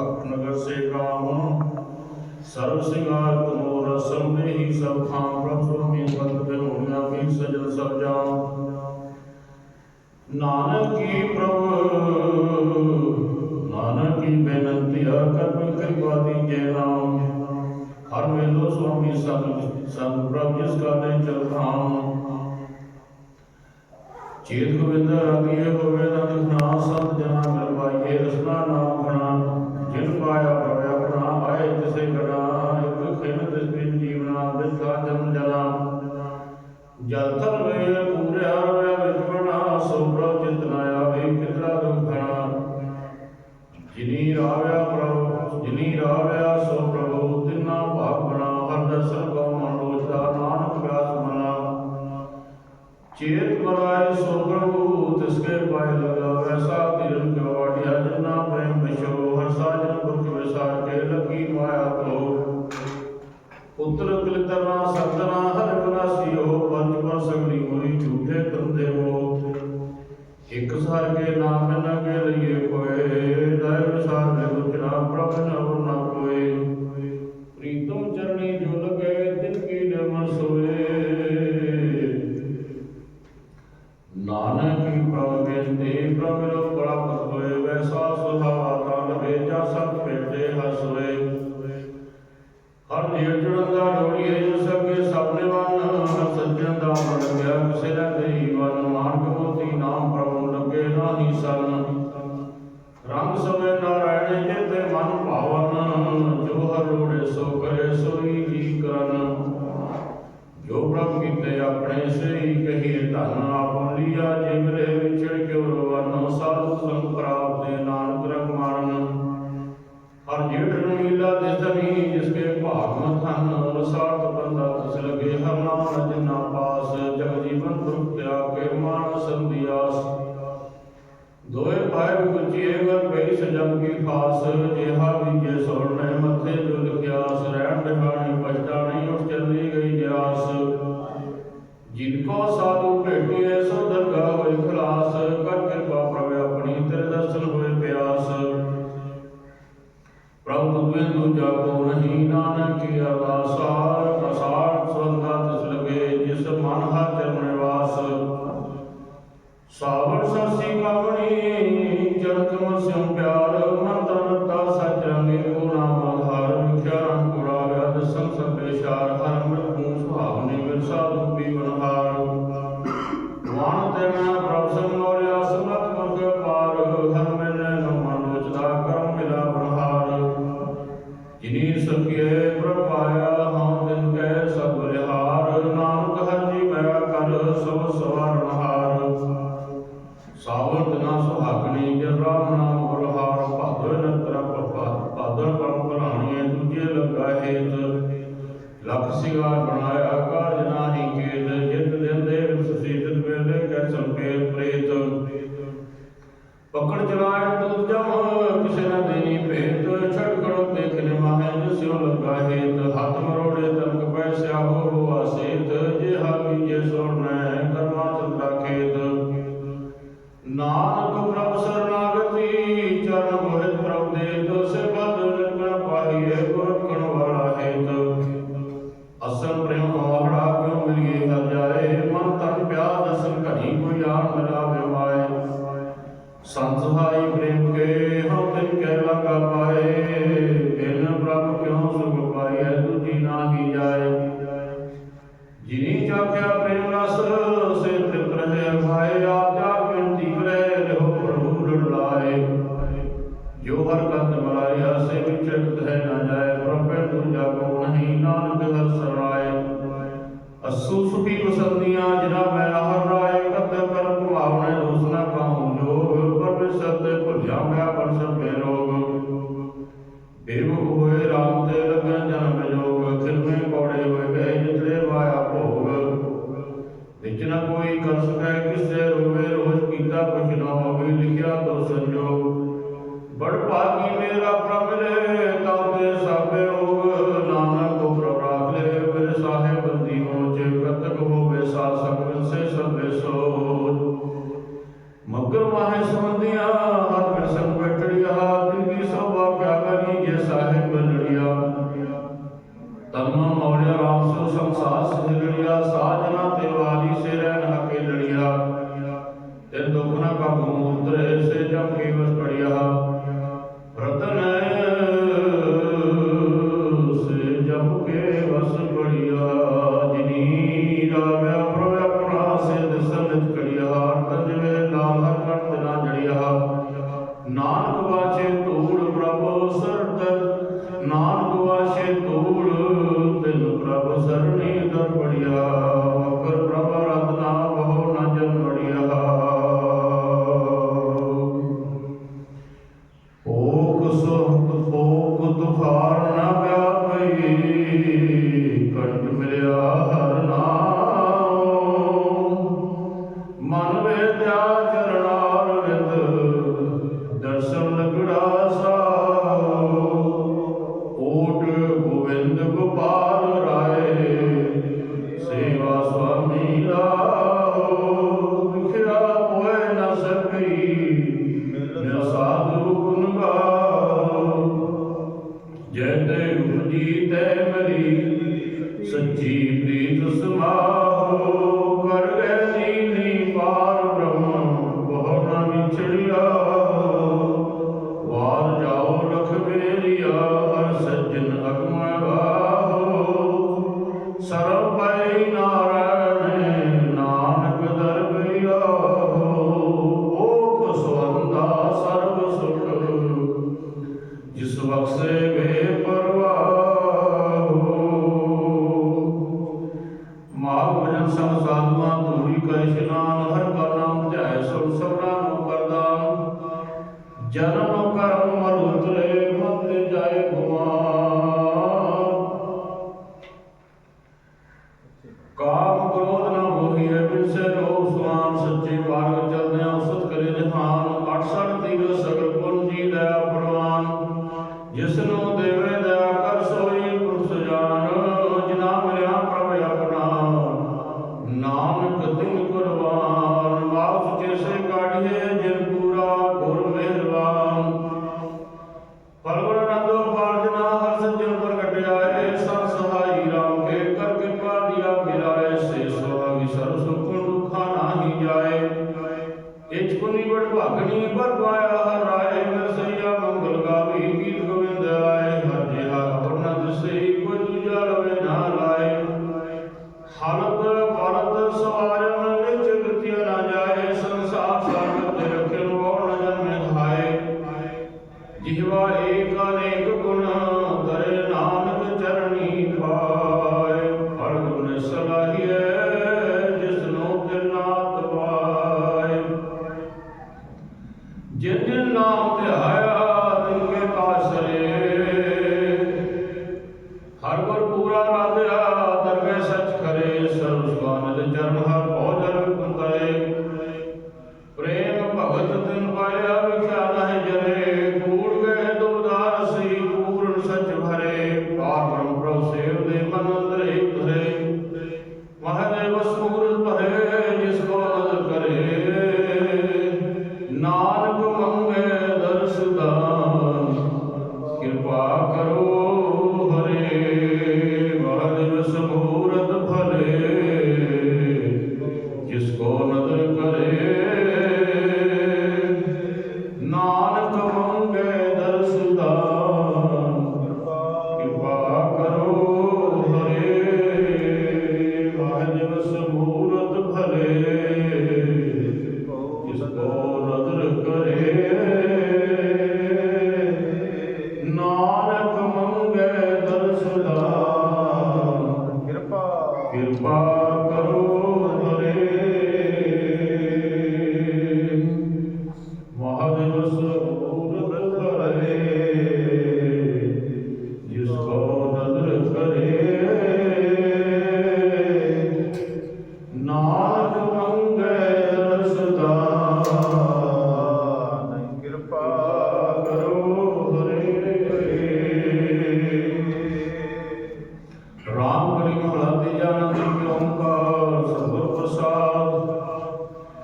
ਭਗਤ ਨਗਰ ਸੇ ਕਾਮ ਸਰਬ ਸਿੰਘਾਰ ਤੁਮੋ ਰਸਮ ਦੇਹੀ ਸਭ ਖਾਂ ਪ੍ਰਭ ਸੁਆਮੀ ਬੰਦ ਬਿਰੋਣਿਆ ਵੀ ਸਜਲ ਸਭ ਜਾਮ ਨਾਨਕ ਕੀ ਪ੍ਰਭ, ਨਾਨਕ ਕੀ ਬੇਨੰਤੀ ਕਰਮ ਕਿਰਪਾ ਦੀਜੇ ਨਾਮ। ਹਰ ਵੇਲੋ ਸੁਆਮੀ ਸੰਗ ਸੰਗ ਪ੍ਰਭ ਜਿਸ ਕਾ ਨੇ ਚਲ ਖਾਮ ਚੇਤ ਗੋਬਿੰਦ ਰਾਗੀਏ ਹੋਵੇ ਨਾ ਦਿਖਣਾ ਸੰਤ ਜਨਾ ਮਿਲ ਪਾਈਏ ਰਸਨਾ ਜਲ ਵੇ ਪੂਰਿਆ ਹੋਇਆ ਵਿਚਵਣਾ ਸੋ ਪ੍ਰਭ ਆਵੇ ਕਿਤਰਾ ਦੁਖਣਾ ਜਿਨੀ ਰਾਵਿਆ ਪ੍ਰਭ, ਜਿਨੀ ਰਾਵਿਆ ਸੋ ਪ੍ਰਭੂ, ਤਿਨਾ ਭਾਗਣਾ ਹਰ ਦਰਸ਼ਨ ਕੋ ਮਨ ਰੋਜਦਾ, ਨਾਨਕ ਵਿਆਸ ਮਨਾ। ਚੇਤ ਮਰਾਏ ਸੋ ਪ੍ਰਭੂ ਤਿਸਕੇ ਪਾਏ ਲਗਾ, ਵੈਸਾ ਤਿਰਨ ਕੋ ਵਾੜਿਆ ਪ੍ਰੇਮ ਵਿਸ਼ੋ ਹਰ ਸਾਜਨ ਪੁਰਖ ਵਿਸਾਰ ਕੇ ਲਗੀ ਮਾਇਆ ਕੋ। ਪੁੱਤਰ ਕਲਿਤਰਨਾ ਸਤਨਾ ਹਰ ਬਨਾਸੀਓ ਪੰਜ ਸਗਲੀ ਹੋਈ ਝੂਠੇ ਤੰਦੇ ਮੋ ਇੱਕ ਸਾਰ ਕੇ ਨਾਮ ਨ ਕੇ ਲਈਏ। ਆਪਣੇ ਸਹੀ ਕਹੀਏ ਧਨ ਆਪ ਲਿਆ ਜਿਵਰੇ ਵਿਛੜ ਕਿਉ ਰਵਨ ਸਾਧੂ ਸੰਗ ਪ੍ਰਾਪ ਦੇ ਨਾਨਕ ਰਖ ਮਾਰਨ ਹਰ ਜੇਠ ਨੀਲਾ ਦਿਸਨੀ ਜਿਸਕੇ ਭਾਗ ਮਥਨ ਰਸਾਰਤ ਬੰਦਾ ਤਿਸ ਲਗੇ ਹਰ ਨਾਮ ਜਿਨਾ ਪਾਸ। ਜਗ ਜੀਵਨ ਦੁਖ ਤਿਆਗ ਕੇ ਮਾਨ ਸੰਧਿਆਸ ਦੋਏ ਭਾਇ ਗੁਚੀਏ ਗਰ ਪਈ ਸਜਮ ਕੀ ਖਾਸ ਜਿਹਾ ਵਿਜੇ ਸੋਰਨੇ ਮੱਥੇ ਕੋਈ ਕਰ ਸਕੈ ਕਿਸੇ ਰੋਵੇ ਰੋਜ ਕੀਤਾ ਕੁਛ ਨਾ ਹੋਵੇ, ਲਿਖਿਆ ਤੋ ਸੰਜੋ ਬੜ ਭਾਗੀ ਮੇਰਾ ਪ੍ਰਭ ਰੇ ਤਉ ਤੇ ਸਾਬੇ ਹੋਗ ਨਾਨਕ ਕੋ ਪ੍ਰਭ ਰਾਖ ਲੈ। ਮੇਰੇ ਸਾਹਿਬ ਬੰਦੀ ਹੋ ਜੇ ਕਤਕ ਹੋਵੇ ਸਾ ਸਕਨ ਸੇ ਸਭੇ ਸੋ ਮਗਰ ਮਾਹੇ ਸੰਬੰਧਿਆ, ਹਰ ਫਿਰ ਸੰਗ ਬੈਠੜਿਆ ਤਿਨ ਕੀ ਸੋਭਾ ਕਿਆ ਕਰੀ ਜੇ ਸਾਹਿਬ ਬੰਦੜਿਆ ਤਮਾ ਮੌਲਿਆ ਰਾਮ ਸੋ ਸੰਸਾਰ ਸਿਰ ਸਮੁੰਦਰ ਸੇ ਜਮ ਕੇ ਲਈ ਮਿਲ ਸਾਧੂ ਗੁਣ ਗਾਓ ਜੈ ਤੇ ਉਪਜੀ ਤੈ ਮਰੀ ਸੱਚੀ ਪ੍ਰੀਤ ਸਮਾਓ ਕੀ ਹੈ ਬਿਨ ਸੇ ਲੋਕ ਸੁਆਨ ਸੱਚੇ ਮਾਰਗ ਚੱਲਦੇ ਆ ਉਸਤ ਕਰੇ ਜਹਾਨ 68 ਤੀਰ ਸਗਲ ਪੁੰਜੀ ਲੈ ਪ੍ਰਵਾਨ ਜਿਸ ਨੂੰ those gone are the Dharma